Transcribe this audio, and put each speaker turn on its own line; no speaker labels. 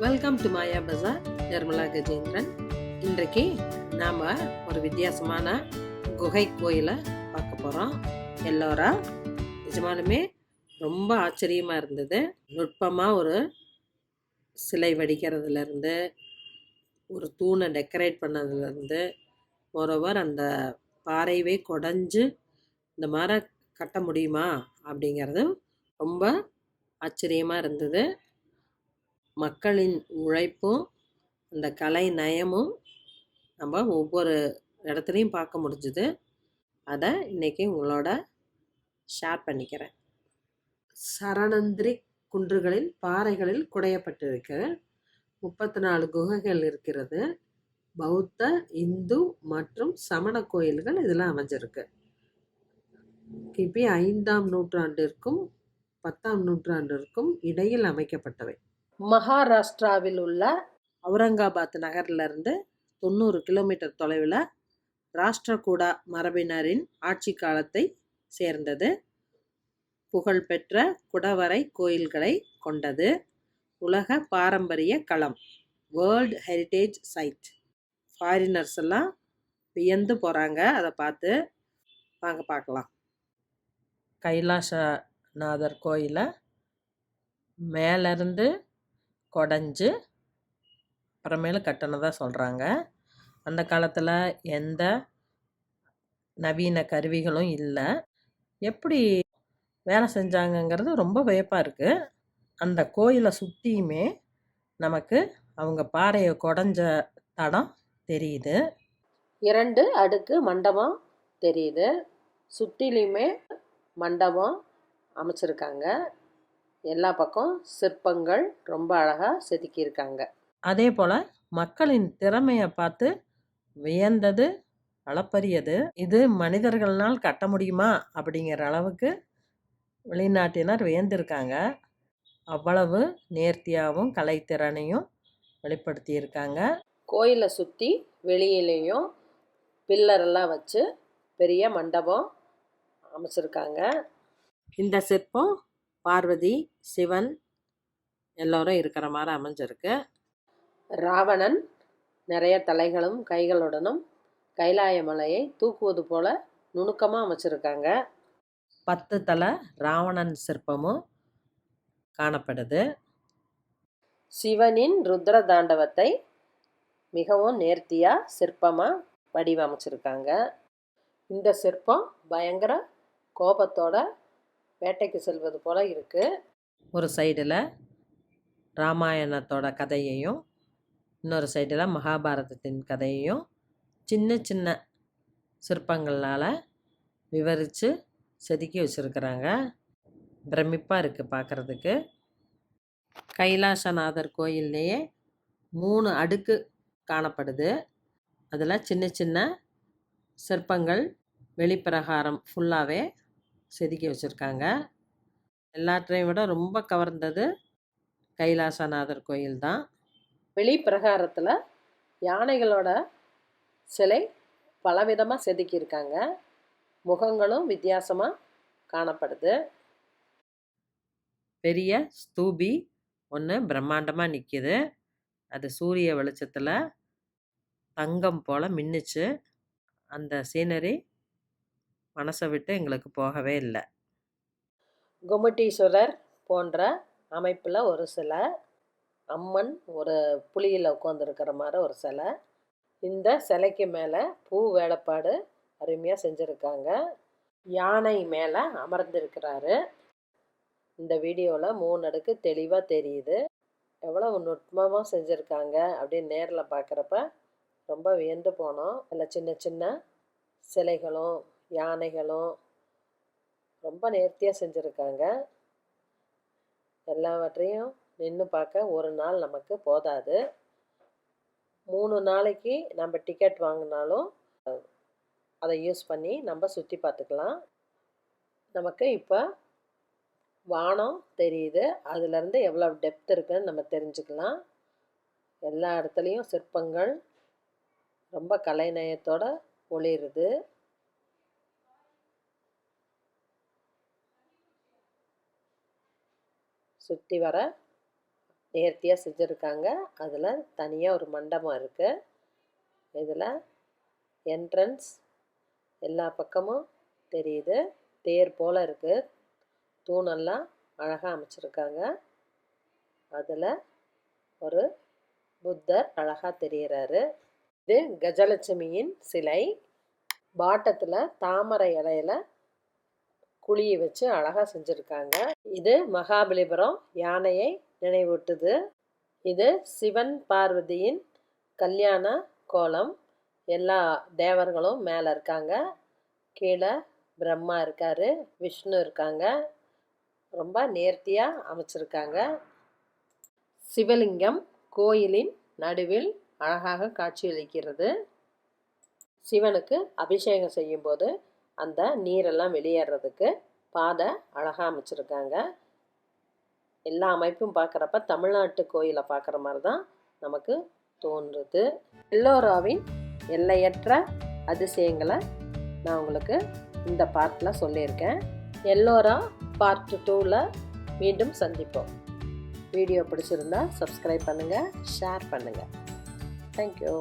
Welcome to Maya Bazaar Nirmala Gajendran இன்றைக்கு நாம் ஒரு வித்தியாசமான குகை கோயிலை பார்க்க போகிறோம் எல்லோரா? நிஜமாலுமே ரொம்ப ஆச்சரியமாக இருந்தது. நுட்பமாக ஒரு சிலை வடிக்கிறதுலேருந்து ஒரு தூணை டெக்கரேட் பண்ணதுலேருந்து மோரோவர் அந்த பாறையவே குடஞ்சு இந்த மாதிரி கட்ட முடியுமா அப்படிங்கிறது ரொம்ப ஆச்சரியமாக இருந்தது. மக்களின் உழைப்பும் அந்த கலை நயமும் நம்ம ஒவ்வொரு இடத்துலையும் பார்க்க முடிஞ்சுது. அதை இன்றைக்கி உங்களோட ஷேர் பண்ணிக்கிறேன். சரணந்திரி குன்றுகளில் பாறைகளில் குடையப்பட்டிருக்கு. முப்பத்தி நாலு குகைகள் இருக்கிறது. பௌத்த இந்து மற்றும் சமண கோயில்கள் இதில் அமைஞ்சிருக்கு. கிபி ஐந்தாம் நூற்றாண்டிற்கும் பத்தாம் நூற்றாண்டிற்கும் இடையில் அமைக்கப்பட்டவை. மகாராஷ்டிராவில் உள்ள அவுரங்காபாத் நகரிலிருந்து தொண்ணூறு கிலோமீட்டர் தொலைவில் ராஷ்டிரகூடா மரபினரின் ஆட்சி காலத்தை சேர்ந்தது. புகழ்பெற்ற குடவரை கோயில்களை கொண்டது. உலக பாரம்பரிய களம் வேர்ல்டு ஹெரிட்டேஜ் சைட் ஃபாரினர்ஸ் எல்லாம் வியந்து போகிறாங்க அதை பார்த்து வாங்க பார்க்கலாம். கைலாசநாதர் கோயிலை மேலேருந்து குடஞ்சு அப்புறமேலு கட்டினதாக சொல்கிறாங்க அந்த காலத்தில் எந்த நவீன கருவிகளும் இல்லை. எப்படி வேலை செஞ்சாங்கங்கிறது ரொம்ப வியப்பாக இருக்குது அந்த கோயிலை சுற்றியுமே நமக்கு அவங்க பாறையை குடஞ்ச தடம் தெரியுது. இரண்டு அடுக்கு மண்டபம் தெரியுது. சுற்றிலையுமே மண்டபம் அமைச்சிருக்காங்க. எல்லா பக்கம் சிற்பங்கள் ரொம்ப அழகாக செதுக்கியிருக்காங்க. அதே போல் மக்களின் திறமையை பார்த்து வியந்தது அளப்பரியது இது மனிதர்களால் கட்ட முடியுமா அப்படிங்கிற அளவுக்கு வெளிநாட்டினர் வியந்திருக்காங்க. அவ்வளவு நேர்த்தியாகவும் கலைத்திறனையும் வெளிப்படுத்தியிருக்காங்க. கோயிலை சுற்றி வெளியிலையும் பில்லரெல்லாம் வச்சு பெரிய மண்டபம் அமைச்சிருக்காங்க. இந்த சிற்பம் பார்வதி சிவன் எல்லோரும் இருக்கிற மாதிரி அமைஞ்சிருக்கு. ராவணன் நிறைய தலைகளும் கைகளுடனும் கைலாய மலையை தூக்குவது போல நுணுக்கமாக அமைச்சிருக்காங்க. பத்து தலை ராவணன் சிற்பமும் காணப்படுது. சிவனின் ருத்ர தாண்டவத்தை மிகவும் நேர்த்தியாக சிற்பமாக வடிவமைச்சிருக்காங்க. இந்த சிற்பம் பயங்கர கோபத்தோட வேட்டைக்கு செல்வது போல் இருக்குது ஒரு சைடில் ராமாயணத்தோட கதையையும் இன்னொரு சைடில் மகாபாரதத்தின் கதையையும் சின்ன சின்ன சிற்பங்களால் விவரித்து செதுக்கி வச்சுருக்கிறாங்க. பிரமிப்பாக இருக்குது பார்க்குறதுக்கு கைலாசநாதர் கோயில்லையே மூணு அடுக்கு காணப்படுது. அதில் சின்ன சின்ன சிற்பங்கள் வெளிப்பிரகாரம் ஃபுல்லாகவே செதுக்கி வச்சுருக்காங்க. எல்லாற்றையும் விட ரொம்ப கவர்ந்தது கைலாசநாதர் கோயில் தான். வெளிப்பிரகாரத்தில் யானைகளோட சிலை பலவிதமாக செதுக்கியிருக்காங்க. முகங்களும் வித்தியாசமாக காணப்படுது. பெரிய ஸ்தூபி ஒன்று பிரம்மாண்டமாக நிற்கிது அது சூரிய வெளிச்சத்தில் தங்கம் போல் மின்னுச்சு. அந்த சீனரி மனசை விட்டு எங்களுக்கு போகவே இல்லை. குமட்டீஸ்வரர் போன்ற அமைப்பில் ஒரு சிலை அம்மன் ஒரு புளியில் உட்காந்துருக்கிற மாதிரி ஒரு சிலை இந்த சிலைக்கு மேலே பூ வேலைப்பாடு அருமையாக செஞ்சுருக்காங்க. யானை மேலே அமர்ந்திருக்கிறாரு. இந்த வீடியோவில் மூணு அடுக்கு தெளிவாக தெரியுது. எவ்வளோ நுட்பமாக செஞ்சுருக்காங்க அப்படின்னு நேரில் பார்க்குறப்ப ரொம்ப வியந்து போனோம். அதில் சின்ன சின்ன சிலைகளும் யானைகளும் ரொம்ப நேர்த்தியாக செஞ்சுருக்காங்க. எல்லாவற்றையும் நின்று பார்க்க ஒரு நாள் நமக்கு போதாது. மூணு நாளைக்கு நம்ம டிக்கெட் வாங்கினாலும் அதை யூஸ் பண்ணி நம்ம சுற்றி பார்த்துக்கலாம் நமக்கு இப்போ வானம் தெரியுது. அதுலேருந்து எவ்வளோ டெப்த் இருக்குன்னு நம்ம தெரிஞ்சுக்கலாம். எல்லா இடத்துலையும் சிற்பங்கள் ரொம்ப கலைநயத்தோடு ஒளிருது. சுற்றி வர நேர்த்தியாக செஞ்சுருக்காங்க. அதில் தனியாக ஒரு மண்டபம் இருக்குது இதில் என்ட்ரன்ஸ் எல்லா பக்கமும் தெரியுது. தேர் போல் இருக்குது தூணெல்லாம் அழகாக அமைச்சிருக்காங்க. அதில் ஒரு புத்தர் அழகாக தெரிகிறாரு இது கஜலட்சுமியின் சிலை. பாட்டத்தில் தாமரை இலையில குழியை வச்சு அழகாக செஞ்சுருக்காங்க. இது மகாபலிபுரம் யானையை நினைவூட்டுது. இது சிவன் பார்வதியின் கல்யாண கோலம். எல்லா தேவர்களும் மேலே இருக்காங்க. கீழே பிரம்மா இருக்கார் விஷ்ணு இருக்காங்க. ரொம்ப நேர்த்தியாக அமைச்சிருக்காங்க. சிவலிங்கம் கோயிலின் நடுவில் அழகாக காட்சியளிக்கிறது சிவனுக்கு அபிஷேகம் செய்யும்போது அந்த நீரெல்லாம் வெளியேறதுக்கு பாதை அழகாக அமைச்சிருக்காங்க. எல்லா அமைப்பும் பார்க்குறப்ப தமிழ்நாட்டு கோயிலை பார்க்குற மாதிரி தான் நமக்கு தோன்றுது. எல்லோராவின் எல்லையற்ற அதிசயங்களை நான் உங்களுக்கு இந்த பார்ட்டில் சொல்லியிருக்கேன். எல்லோரா பார்ட் டூவில் மீண்டும் சந்திப்போம். வீடியோ பிடிச்சிருந்தா சப்ஸ்கிரைப் பண்ணுங்கள் ஷேர் பண்ணுங்கள் தேங்க்யூ